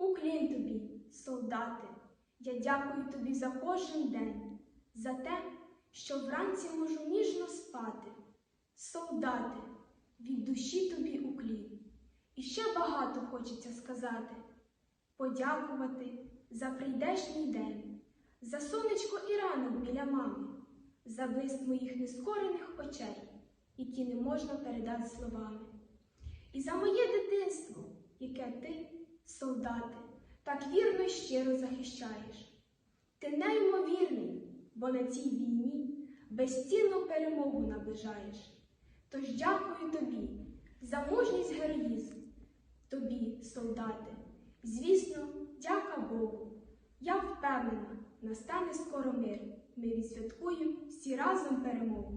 Уклін тобі, солдати, я дякую тобі за кожен день, за те, що вранці можу ніжно спати. Солдати, від душі тобі уклін. І ще багато хочеться сказати, подякувати за прийдешній день, за сонечко і ранок біля мами, за блиск моїх нескорених очей, які не можна передати словами. І за моє дитинство, яке ти, солдати, так вірно й щиро захищаєш. Ти неймовірний, бо на цій війні безцінну перемогу наближаєш. Тож дякую тобі за мужність героїзм, тобі, солдати. Звісно, дяка Богу. Я впевнена, настане скоро мир. Ми відсвяткуємо всі разом перемогу.